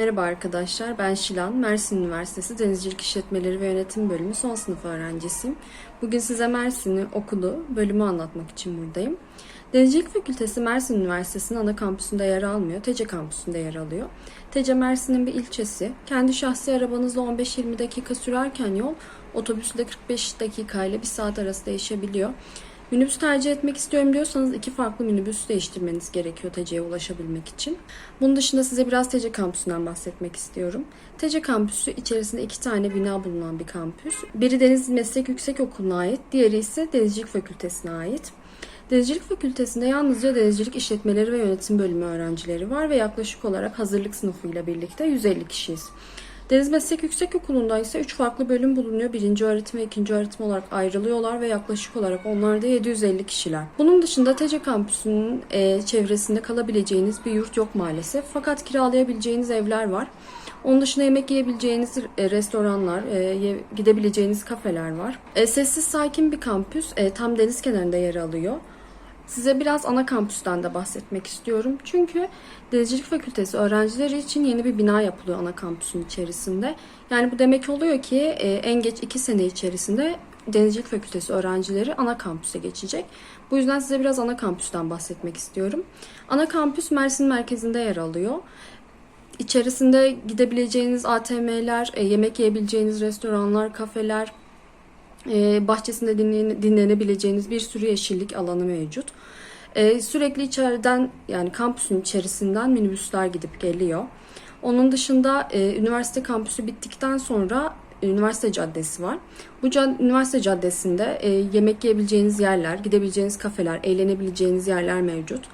Merhaba arkadaşlar, ben Şilan. Mersin Üniversitesi Denizcilik İşletmeleri ve Yönetim Bölümü son sınıf öğrencisiyim. Bugün size Mersin'i, okulu, bölümü anlatmak için buradayım. Denizcilik Fakültesi Mersin Üniversitesi'nin ana kampüsünde yer almıyor, TC kampüsünde yer alıyor. TC Mersin'in bir ilçesi. Kendi şahsi arabanızla 15-20 dakika sürerken yol, otobüsle 45 dakika ile 1 saat arası değişebiliyor. Minibüs tercih etmek istiyorum diyorsanız iki farklı minibüs değiştirmeniz gerekiyor TC'ye ulaşabilmek için. Bunun dışında size biraz TC kampüsünden bahsetmek istiyorum. TC kampüsü içerisinde iki tane bina bulunan bir kampüs. Biri Deniz Meslek Yüksekokulu'na ait, diğeri ise Denizcilik Fakültesine ait. Denizcilik Fakültesinde yalnızca denizcilik işletmeleri ve yönetim bölümü öğrencileri var ve yaklaşık olarak hazırlık sınıfıyla birlikte 150 kişiyiz. Deniz Meslek Yüksekokulu'nda ise 3 farklı bölüm bulunuyor. Birinci öğretim ve ikinci öğretim olarak ayrılıyorlar ve yaklaşık olarak onlar da 750 kişiler. Bunun dışında TC kampüsünün e, çevresinde kalabileceğiniz bir yurt yok maalesef. Fakat kiralayabileceğiniz evler var. Onun dışında yemek yiyebileceğiniz e, restoranlar, e, gidebileceğiniz kafeler var. E, sessiz sakin bir kampüs, tam deniz kenarında yer alıyor. Size biraz ana kampüsten de bahsetmek istiyorum. Çünkü Denizcilik Fakültesi öğrencileri için yeni bir bina yapılıyor ana kampüsün içerisinde. Yani bu demek oluyor ki e, en geç 2 sene içerisinde Denizcilik Fakültesi öğrencileri ana kampüse geçecek. Bu yüzden size biraz ana kampüsten bahsetmek istiyorum. Ana kampüs Mersin merkezinde yer alıyor. İçerisinde gidebileceğiniz ATM'ler, e, yemek yiyebileceğiniz restoranlar, kafeler, bahçesinde dinlen- dinlenebileceğiniz bir sürü yeşillik alanı mevcut. E, sürekli içeriden yani kampüsün içerisinden minibüsler gidip geliyor. Onun dışında e, üniversite kampüsü bittikten sonra e, üniversite caddesi var. Bu cad- üniversite caddesinde e, yemek yiyebileceğiniz yerler, gidebileceğiniz kafeler, eğlenebileceğiniz yerler mevcut.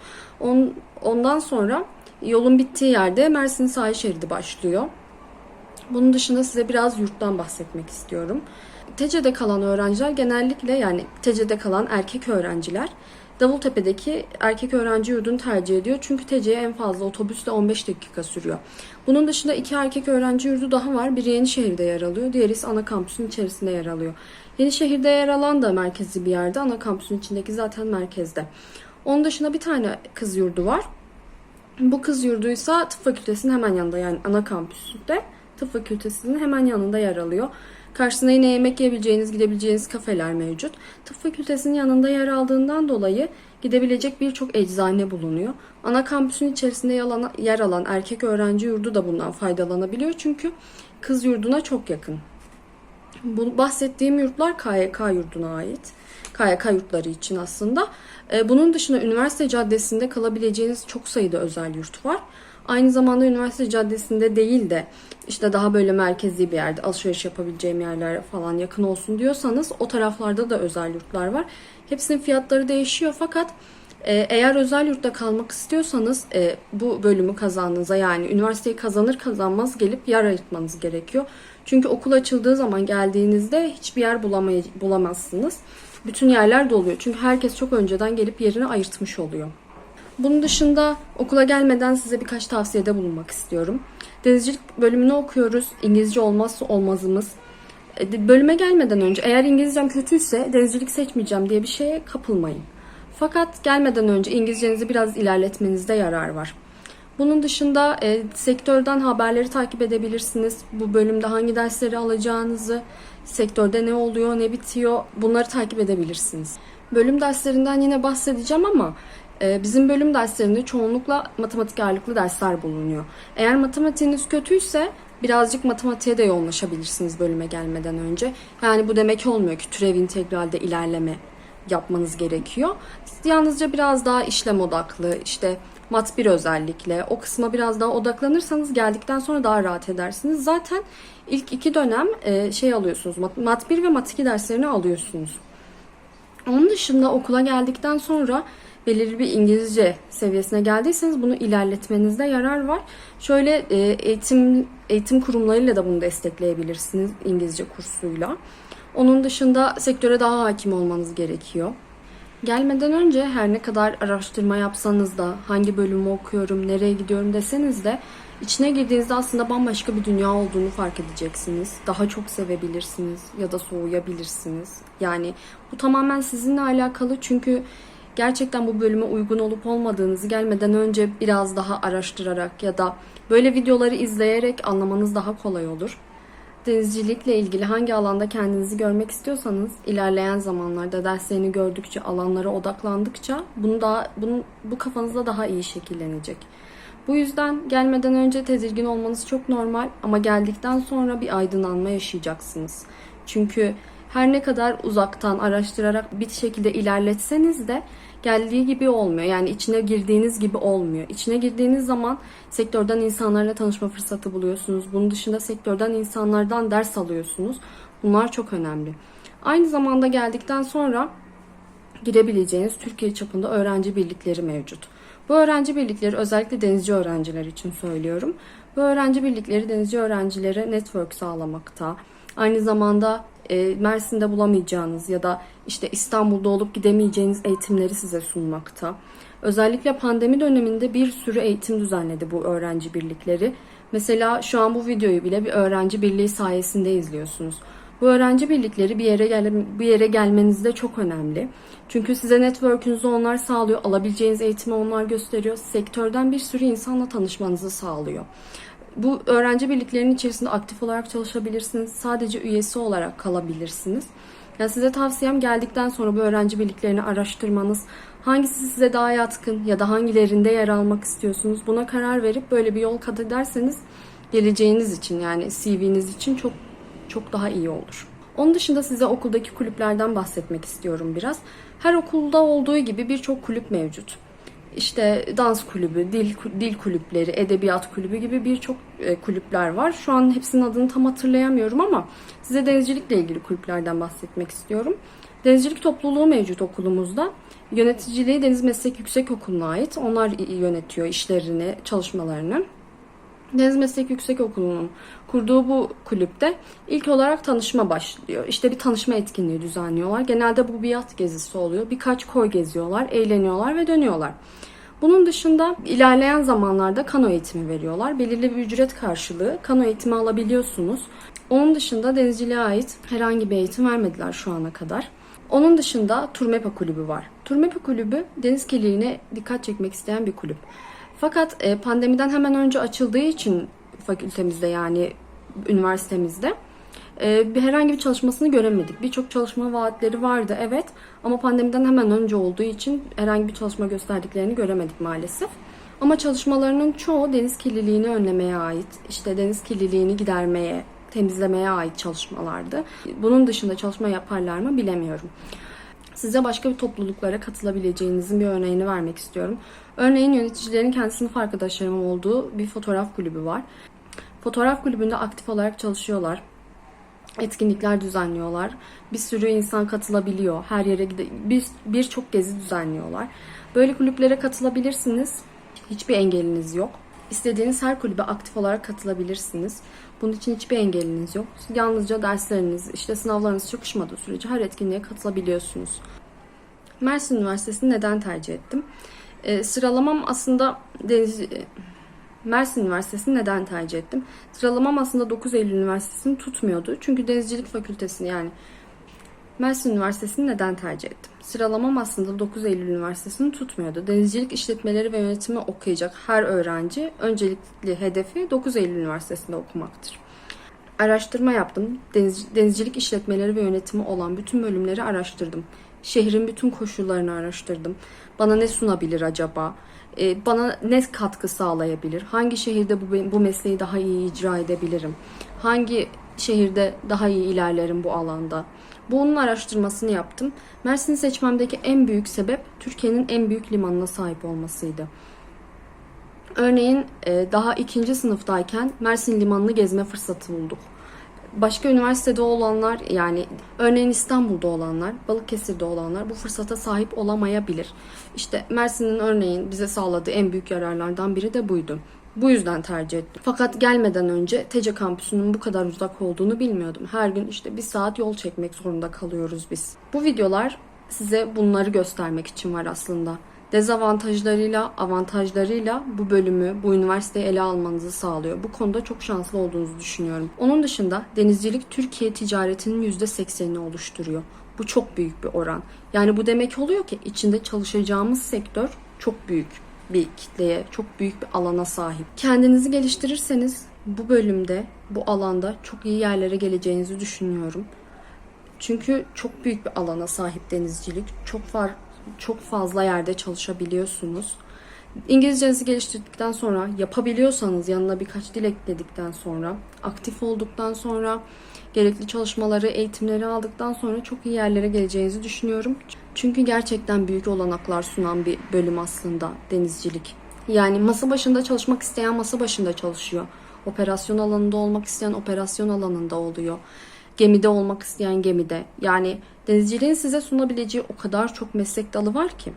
On, ondan sonra yolun bittiği yerde Mersin sahil şeridi başlıyor. Bunun dışında size biraz yurttan bahsetmek istiyorum. TC'de kalan öğrenciler genellikle yani TC'de kalan erkek öğrenciler Davultepe'deki erkek öğrenci yurdunu tercih ediyor. Çünkü TC'ye en fazla otobüsle 15 dakika sürüyor. Bunun dışında iki erkek öğrenci yurdu daha var. Biri Yenişehir'de yer alıyor. Diğeri ise ana kampüsün içerisinde yer alıyor. Yenişehir'de yer alan da merkezi bir yerde. Ana kampüsün içindeki zaten merkezde. Onun dışında bir tane kız yurdu var. Bu kız yurduysa tıp fakültesinin hemen yanında yani ana kampüsünde tıp fakültesinin hemen yanında yer alıyor. Karşısında yine yemek yiyebileceğiniz, gidebileceğiniz kafeler mevcut. Tıp fakültesinin yanında yer aldığından dolayı gidebilecek birçok eczane bulunuyor. Ana kampüsün içerisinde yer alan erkek öğrenci yurdu da bundan faydalanabiliyor. Çünkü kız yurduna çok yakın. Bu bahsettiğim yurtlar KYK yurduna ait. KYK yurtları için aslında. Ee, Bunun dışında üniversite caddesinde kalabileceğiniz çok sayıda özel yurt var. Aynı zamanda üniversite caddesinde değil de işte daha böyle merkezi bir yerde alışveriş yapabileceğim yerler falan yakın olsun diyorsanız o taraflarda da özel yurtlar var. Hepsinin fiyatları değişiyor fakat e, eğer özel yurtta kalmak istiyorsanız e, bu bölümü kazandığınızda yani üniversiteyi kazanır kazanmaz gelip yer ayırtmanız gerekiyor. Çünkü okul açıldığı zaman geldiğinizde hiçbir yer bulamay- bulamazsınız. Bütün yerler doluyor. Çünkü herkes çok önceden gelip yerini ayırtmış oluyor. Bunun dışında okula gelmeden size birkaç tavsiyede bulunmak istiyorum. Denizcilik bölümünü okuyoruz. İngilizce olmazsa olmazımız. E, Bölüme gelmeden önce eğer İngilizcem kötüyse denizcilik seçmeyeceğim diye bir şeye kapılmayın. Fakat gelmeden önce İngilizcenizi biraz ilerletmenizde yarar var. Bunun dışında e, sektörden haberleri takip edebilirsiniz. Bu bölümde hangi dersleri alacağınızı, sektörde ne oluyor, ne bitiyor bunları takip edebilirsiniz. Bölüm derslerinden yine bahsedeceğim ama bizim bölüm derslerinde çoğunlukla matematik ağırlıklı dersler bulunuyor. Eğer matematiğiniz kötüyse birazcık matematiğe de yoğunlaşabilirsiniz bölüme gelmeden önce. Yani bu demek olmuyor ki türev integralde ilerleme yapmanız gerekiyor. Yalnızca biraz daha işlem odaklı, işte mat 1 özellikle o kısma biraz daha odaklanırsanız geldikten sonra daha rahat edersiniz. Zaten ilk iki dönem e, şey alıyorsunuz, mat 1 ve mat 2 derslerini alıyorsunuz. Onun dışında okula geldikten sonra belirli bir İngilizce seviyesine geldiyseniz bunu ilerletmenizde yarar var. Şöyle e, eğitim eğitim kurumlarıyla da bunu destekleyebilirsiniz İngilizce kursuyla. Onun dışında sektöre daha hakim olmanız gerekiyor. Gelmeden önce her ne kadar araştırma yapsanız da hangi bölümü okuyorum, nereye gidiyorum deseniz de içine girdiğinizde aslında bambaşka bir dünya olduğunu fark edeceksiniz. Daha çok sevebilirsiniz ya da soğuyabilirsiniz. Yani bu tamamen sizinle alakalı çünkü gerçekten bu bölüme uygun olup olmadığınızı gelmeden önce biraz daha araştırarak ya da böyle videoları izleyerek anlamanız daha kolay olur. Denizcilikle ilgili hangi alanda kendinizi görmek istiyorsanız ilerleyen zamanlarda derslerini gördükçe, alanlara odaklandıkça bunu daha bunu bu kafanızda daha iyi şekillenecek. Bu yüzden gelmeden önce tedirgin olmanız çok normal ama geldikten sonra bir aydınlanma yaşayacaksınız. Çünkü her ne kadar uzaktan araştırarak bir şekilde ilerletseniz de geldiği gibi olmuyor. Yani içine girdiğiniz gibi olmuyor. İçine girdiğiniz zaman sektörden insanlarla tanışma fırsatı buluyorsunuz. Bunun dışında sektörden insanlardan ders alıyorsunuz. Bunlar çok önemli. Aynı zamanda geldikten sonra girebileceğiniz Türkiye çapında öğrenci birlikleri mevcut. Bu öğrenci birlikleri özellikle denizci öğrenciler için söylüyorum. Bu öğrenci birlikleri denizci öğrencilere network sağlamakta. Aynı zamanda e, Mersin'de bulamayacağınız ya da işte İstanbul'da olup gidemeyeceğiniz eğitimleri size sunmakta. Özellikle pandemi döneminde bir sürü eğitim düzenledi bu öğrenci birlikleri. Mesela şu an bu videoyu bile bir öğrenci birliği sayesinde izliyorsunuz. Bu öğrenci birlikleri bir yere gel bir yere gelmenizde çok önemli. Çünkü size network'ünüzü onlar sağlıyor, alabileceğiniz eğitimi onlar gösteriyor. Sektörden bir sürü insanla tanışmanızı sağlıyor. Bu öğrenci birliklerinin içerisinde aktif olarak çalışabilirsiniz. Sadece üyesi olarak kalabilirsiniz. Yani size tavsiyem geldikten sonra bu öğrenci birliklerini araştırmanız, hangisi size daha yatkın ya da hangilerinde yer almak istiyorsunuz buna karar verip böyle bir yol kat ederseniz geleceğiniz için yani CV'niz için çok çok daha iyi olur. Onun dışında size okuldaki kulüplerden bahsetmek istiyorum biraz. Her okulda olduğu gibi birçok kulüp mevcut. İşte dans kulübü, dil dil kulüpleri, edebiyat kulübü gibi birçok e, kulüpler var. Şu an hepsinin adını tam hatırlayamıyorum ama size denizcilikle ilgili kulüplerden bahsetmek istiyorum. Denizcilik topluluğu mevcut okulumuzda. Yöneticiliği Deniz Meslek Yüksekokulu'na ait. Onlar yönetiyor işlerini, çalışmalarını. Deniz Meslek Yüksekokulu'nun kurduğu bu kulüpte ilk olarak tanışma başlıyor. İşte bir tanışma etkinliği düzenliyorlar. Genelde bu bir yat gezisi oluyor. Birkaç koy geziyorlar, eğleniyorlar ve dönüyorlar. Bunun dışında ilerleyen zamanlarda kano eğitimi veriyorlar. Belirli bir ücret karşılığı kano eğitimi alabiliyorsunuz. Onun dışında denizciliğe ait herhangi bir eğitim vermediler şu ana kadar. Onun dışında Turmepa Kulübü var. Turmepa Kulübü deniz kirliliğine dikkat çekmek isteyen bir kulüp. Fakat e, pandemiden hemen önce açıldığı için fakültemizde yani üniversitemizde e, bir herhangi bir çalışmasını göremedik. Birçok çalışma vaatleri vardı evet ama pandemiden hemen önce olduğu için herhangi bir çalışma gösterdiklerini göremedik maalesef. Ama çalışmalarının çoğu deniz kirliliğini önlemeye ait, işte deniz kirliliğini gidermeye, temizlemeye ait çalışmalardı. Bunun dışında çalışma yaparlar mı bilemiyorum. Size başka bir topluluklara katılabileceğinizin bir örneğini vermek istiyorum. Örneğin yöneticilerin kendi sınıf arkadaşlarımın olduğu bir fotoğraf kulübü var. Fotoğraf kulübünde aktif olarak çalışıyorlar. Etkinlikler düzenliyorlar. Bir sürü insan katılabiliyor. Her yere gide bir birçok gezi düzenliyorlar. Böyle kulüplere katılabilirsiniz. Hiçbir engeliniz yok. İstediğiniz her kulübe aktif olarak katılabilirsiniz. Bunun için hiçbir engeliniz yok. Yalnızca dersleriniz, işte sınavlarınız çakışmadığı sürece her etkinliğe katılabiliyorsunuz. Mersin Üniversitesi'ni neden tercih ettim? E, sıralamam aslında Deniz, e, Mersin Üniversitesi'ni neden tercih ettim? Sıralamam aslında 9 Eylül Üniversitesi'ni tutmuyordu. Çünkü Denizcilik Fakültesini yani Mersin Üniversitesi'ni neden tercih ettim? Sıralamam aslında 9 Eylül Üniversitesi'ni tutmuyordu. Denizcilik işletmeleri ve yönetimi okuyacak her öğrenci öncelikli hedefi 9 Eylül Üniversitesi'nde okumaktır. Araştırma yaptım. Deniz, denizcilik işletmeleri ve yönetimi olan bütün bölümleri araştırdım. Şehrin bütün koşullarını araştırdım. Bana ne sunabilir acaba? Ee, bana ne katkı sağlayabilir? Hangi şehirde bu, bu mesleği daha iyi icra edebilirim? Hangi şehirde daha iyi ilerlerim bu alanda? Bunun araştırmasını yaptım. Mersin'i seçmemdeki en büyük sebep Türkiye'nin en büyük limanına sahip olmasıydı. Örneğin e, daha ikinci sınıftayken Mersin limanını gezme fırsatı bulduk. Başka üniversitede olanlar yani örneğin İstanbul'da olanlar, Balıkesir'de olanlar bu fırsata sahip olamayabilir. İşte Mersin'in örneğin bize sağladığı en büyük yararlardan biri de buydu. Bu yüzden tercih ettim. Fakat gelmeden önce TC kampüsünün bu kadar uzak olduğunu bilmiyordum. Her gün işte bir saat yol çekmek zorunda kalıyoruz biz. Bu videolar size bunları göstermek için var aslında. Dezavantajlarıyla, avantajlarıyla bu bölümü, bu üniversiteyi ele almanızı sağlıyor. Bu konuda çok şanslı olduğunuzu düşünüyorum. Onun dışında denizcilik Türkiye ticaretinin %80'ini oluşturuyor. Bu çok büyük bir oran. Yani bu demek oluyor ki içinde çalışacağımız sektör çok büyük bir kitleye, çok büyük bir alana sahip. Kendinizi geliştirirseniz bu bölümde, bu alanda çok iyi yerlere geleceğinizi düşünüyorum. Çünkü çok büyük bir alana sahip denizcilik. Çok far, çok fazla yerde çalışabiliyorsunuz. İngilizcenizi geliştirdikten sonra, yapabiliyorsanız yanına birkaç dil ekledikten sonra, aktif olduktan sonra, gerekli çalışmaları, eğitimleri aldıktan sonra çok iyi yerlere geleceğinizi düşünüyorum. Çünkü gerçekten büyük olanaklar sunan bir bölüm aslında denizcilik. Yani masa başında çalışmak isteyen masa başında çalışıyor. Operasyon alanında olmak isteyen operasyon alanında oluyor. Gemide olmak isteyen gemide. Yani denizciliğin size sunabileceği o kadar çok meslek dalı var ki.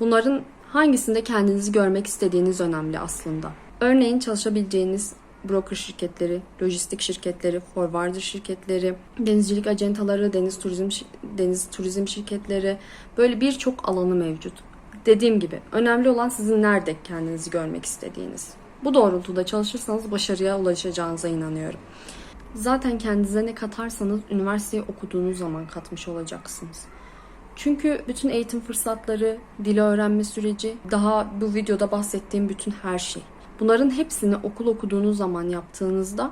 Bunların hangisinde kendinizi görmek istediğiniz önemli aslında. Örneğin çalışabileceğiniz broker şirketleri, lojistik şirketleri, forwarder şirketleri, denizcilik acentaları, deniz turizm deniz turizm şirketleri böyle birçok alanı mevcut. Dediğim gibi önemli olan sizin nerede kendinizi görmek istediğiniz. Bu doğrultuda çalışırsanız başarıya ulaşacağınıza inanıyorum. Zaten kendinize ne katarsanız üniversiteyi okuduğunuz zaman katmış olacaksınız. Çünkü bütün eğitim fırsatları, dil öğrenme süreci, daha bu videoda bahsettiğim bütün her şey. Bunların hepsini okul okuduğunuz zaman yaptığınızda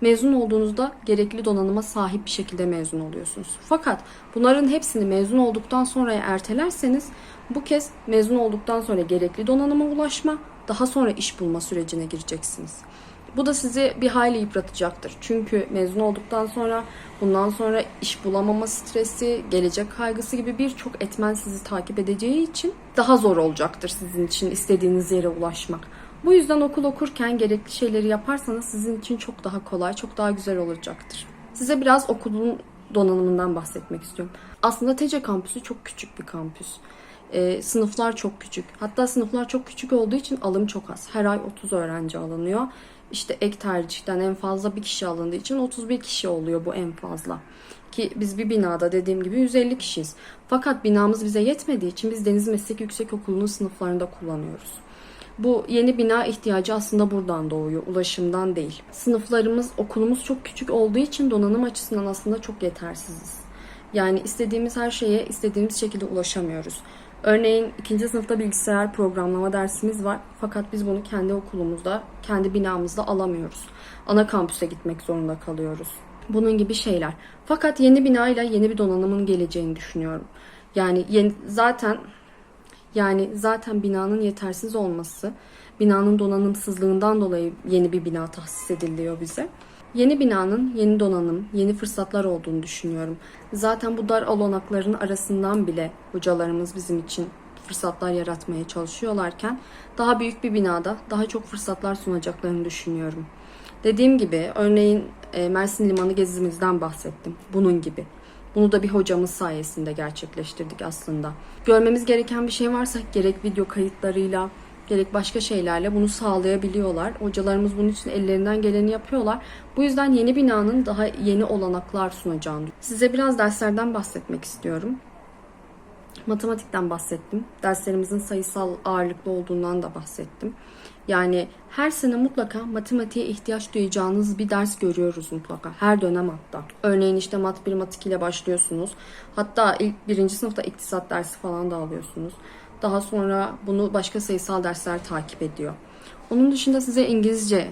mezun olduğunuzda gerekli donanıma sahip bir şekilde mezun oluyorsunuz. Fakat bunların hepsini mezun olduktan sonraya ertelerseniz bu kez mezun olduktan sonra gerekli donanıma ulaşma, daha sonra iş bulma sürecine gireceksiniz. Bu da sizi bir hayli yıpratacaktır. Çünkü mezun olduktan sonra bundan sonra iş bulamama stresi, gelecek kaygısı gibi birçok etmen sizi takip edeceği için daha zor olacaktır sizin için istediğiniz yere ulaşmak. Bu yüzden okul okurken gerekli şeyleri yaparsanız sizin için çok daha kolay, çok daha güzel olacaktır. Size biraz okulun donanımından bahsetmek istiyorum. Aslında TC kampüsü çok küçük bir kampüs. Ee, sınıflar çok küçük. Hatta sınıflar çok küçük olduğu için alım çok az. Her ay 30 öğrenci alınıyor. İşte ek tercihten en fazla bir kişi alındığı için 31 kişi oluyor bu en fazla. Ki biz bir binada dediğim gibi 150 kişiyiz. Fakat binamız bize yetmediği için biz Deniz Meslek Yüksekokulu'nun sınıflarında kullanıyoruz. Bu yeni bina ihtiyacı aslında buradan doğuyor, ulaşımdan değil. Sınıflarımız, okulumuz çok küçük olduğu için donanım açısından aslında çok yetersiziz. Yani istediğimiz her şeye istediğimiz şekilde ulaşamıyoruz. Örneğin ikinci sınıfta bilgisayar programlama dersimiz var. Fakat biz bunu kendi okulumuzda, kendi binamızda alamıyoruz. Ana kampüse gitmek zorunda kalıyoruz. Bunun gibi şeyler. Fakat yeni binayla yeni bir donanımın geleceğini düşünüyorum. Yani yeni, zaten yani zaten binanın yetersiz olması, binanın donanımsızlığından dolayı yeni bir bina tahsis ediliyor bize. Yeni binanın yeni donanım, yeni fırsatlar olduğunu düşünüyorum. Zaten bu dar olanakların arasından bile hocalarımız bizim için fırsatlar yaratmaya çalışıyorlarken daha büyük bir binada daha çok fırsatlar sunacaklarını düşünüyorum. Dediğim gibi örneğin e, Mersin Limanı gezimizden bahsettim. Bunun gibi. Bunu da bir hocamız sayesinde gerçekleştirdik aslında. Görmemiz gereken bir şey varsa gerek video kayıtlarıyla, gerek başka şeylerle bunu sağlayabiliyorlar. Hocalarımız bunun için ellerinden geleni yapıyorlar. Bu yüzden yeni binanın daha yeni olanaklar sunacağını. Size biraz derslerden bahsetmek istiyorum. Matematikten bahsettim. Derslerimizin sayısal ağırlıklı olduğundan da bahsettim. Yani her sene mutlaka matematiğe ihtiyaç duyacağınız bir ders görüyoruz mutlaka. Her dönem hatta. Örneğin işte mat 1, mat 2 ile başlıyorsunuz. Hatta ilk birinci sınıfta iktisat dersi falan da alıyorsunuz. Daha sonra bunu başka sayısal dersler takip ediyor. Onun dışında size İngilizce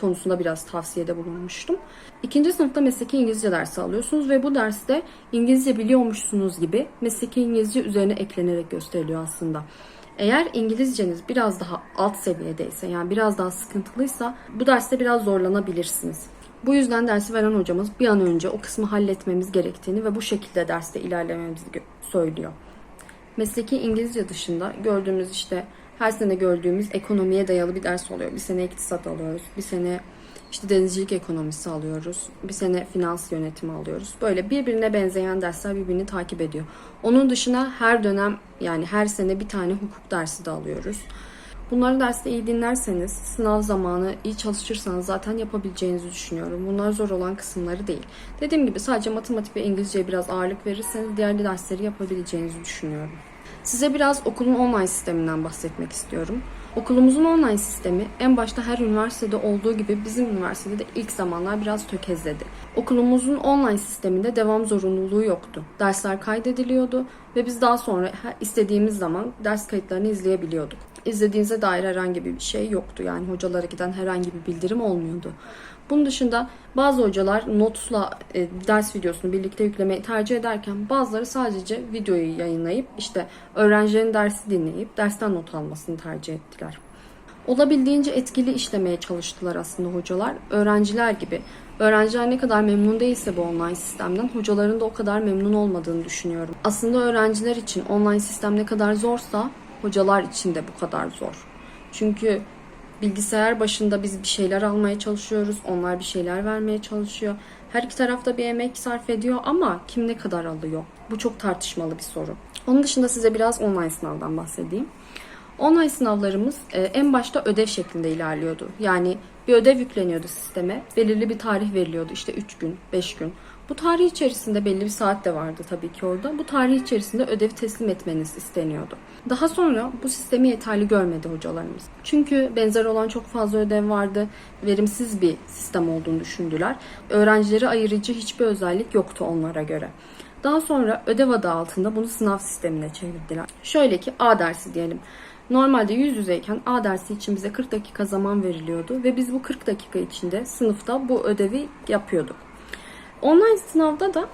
konusunda biraz tavsiyede bulunmuştum. İkinci sınıfta mesleki İngilizce dersi alıyorsunuz ve bu derste İngilizce biliyormuşsunuz gibi mesleki İngilizce üzerine eklenerek gösteriliyor aslında. Eğer İngilizceniz biraz daha alt seviyedeyse yani biraz daha sıkıntılıysa bu derste biraz zorlanabilirsiniz. Bu yüzden dersi veren hocamız bir an önce o kısmı halletmemiz gerektiğini ve bu şekilde derste ilerlememizi söylüyor. Mesleki İngilizce dışında gördüğümüz işte her sene gördüğümüz ekonomiye dayalı bir ders oluyor. Bir sene iktisat alıyoruz. Bir sene işte denizcilik ekonomisi alıyoruz. Bir sene finans yönetimi alıyoruz. Böyle birbirine benzeyen dersler birbirini takip ediyor. Onun dışında her dönem yani her sene bir tane hukuk dersi de alıyoruz. Bunları derste iyi dinlerseniz, sınav zamanı iyi çalışırsanız zaten yapabileceğinizi düşünüyorum. Bunlar zor olan kısımları değil. Dediğim gibi sadece matematik ve İngilizceye biraz ağırlık verirseniz diğer dersleri yapabileceğinizi düşünüyorum. Size biraz okulun online sisteminden bahsetmek istiyorum. Okulumuzun online sistemi en başta her üniversitede olduğu gibi bizim üniversitede de ilk zamanlar biraz tökezledi. Okulumuzun online sisteminde devam zorunluluğu yoktu. Dersler kaydediliyordu ve biz daha sonra istediğimiz zaman ders kayıtlarını izleyebiliyorduk. İzlediğinize dair herhangi bir şey yoktu. Yani hocalara giden herhangi bir bildirim olmuyordu. Bunun dışında bazı hocalar notla e, ders videosunu birlikte yüklemeyi tercih ederken bazıları sadece videoyu yayınlayıp işte öğrencilerin dersi dinleyip dersten not almasını tercih ettiler. Olabildiğince etkili işlemeye çalıştılar aslında hocalar. Öğrenciler gibi. Öğrenciler ne kadar memnun değilse bu online sistemden hocaların da o kadar memnun olmadığını düşünüyorum. Aslında öğrenciler için online sistem ne kadar zorsa hocalar için de bu kadar zor. Çünkü bilgisayar başında biz bir şeyler almaya çalışıyoruz. Onlar bir şeyler vermeye çalışıyor. Her iki tarafta bir emek sarf ediyor ama kim ne kadar alıyor? Bu çok tartışmalı bir soru. Onun dışında size biraz online sınavdan bahsedeyim. Online sınavlarımız e, en başta ödev şeklinde ilerliyordu. Yani bir ödev yükleniyordu sisteme. Belirli bir tarih veriliyordu. İşte 3 gün, 5 gün. Bu tarih içerisinde belli bir saat de vardı tabii ki orada. Bu tarih içerisinde ödev teslim etmeniz isteniyordu. Daha sonra bu sistemi yeterli görmedi hocalarımız. Çünkü benzer olan çok fazla ödev vardı. Verimsiz bir sistem olduğunu düşündüler. Öğrencileri ayırıcı hiçbir özellik yoktu onlara göre. Daha sonra ödev adı altında bunu sınav sistemine çevirdiler. Şöyle ki A dersi diyelim. Normalde yüz yüzeyken A dersi için bize 40 dakika zaman veriliyordu ve biz bu 40 dakika içinde sınıfta bu ödevi yapıyorduk. Online sınavda da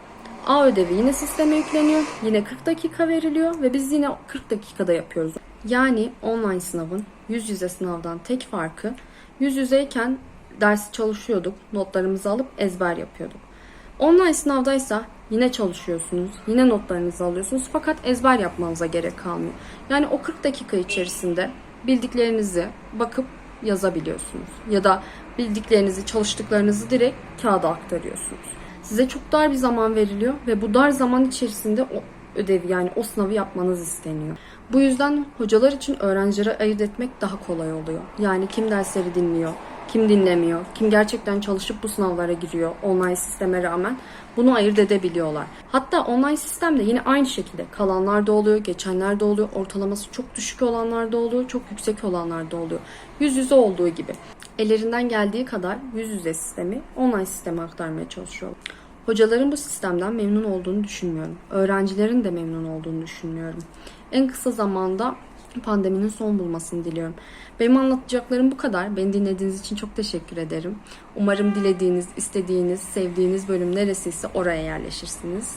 A ödevi yine sisteme yükleniyor. Yine 40 dakika veriliyor ve biz yine 40 dakikada yapıyoruz. Yani online sınavın yüz yüze sınavdan tek farkı yüz yüzeyken dersi çalışıyorduk, notlarımızı alıp ezber yapıyorduk. Online sınavdaysa yine çalışıyorsunuz, yine notlarınızı alıyorsunuz fakat ezber yapmanıza gerek kalmıyor. Yani o 40 dakika içerisinde bildiklerinizi bakıp yazabiliyorsunuz. Ya da bildiklerinizi, çalıştıklarınızı direkt kağıda aktarıyorsunuz. Size çok dar bir zaman veriliyor ve bu dar zaman içerisinde o ödevi yani o sınavı yapmanız isteniyor. Bu yüzden hocalar için öğrencileri ayırt etmek daha kolay oluyor. Yani kim dersleri dinliyor, kim dinlemiyor, kim gerçekten çalışıp bu sınavlara giriyor online sisteme rağmen bunu ayırt edebiliyorlar. Hatta online sistemde yine aynı şekilde kalanlar da oluyor, geçenler de oluyor, ortalaması çok düşük olanlar da oluyor, çok yüksek olanlar da oluyor. Yüz yüze olduğu gibi. Ellerinden geldiği kadar yüz yüze sistemi online sisteme aktarmaya çalışıyorlar. Hocaların bu sistemden memnun olduğunu düşünmüyorum. Öğrencilerin de memnun olduğunu düşünmüyorum. En kısa zamanda pandeminin son bulmasını diliyorum. Benim anlatacaklarım bu kadar. Beni dinlediğiniz için çok teşekkür ederim. Umarım dilediğiniz, istediğiniz, sevdiğiniz bölüm neresiyse oraya yerleşirsiniz.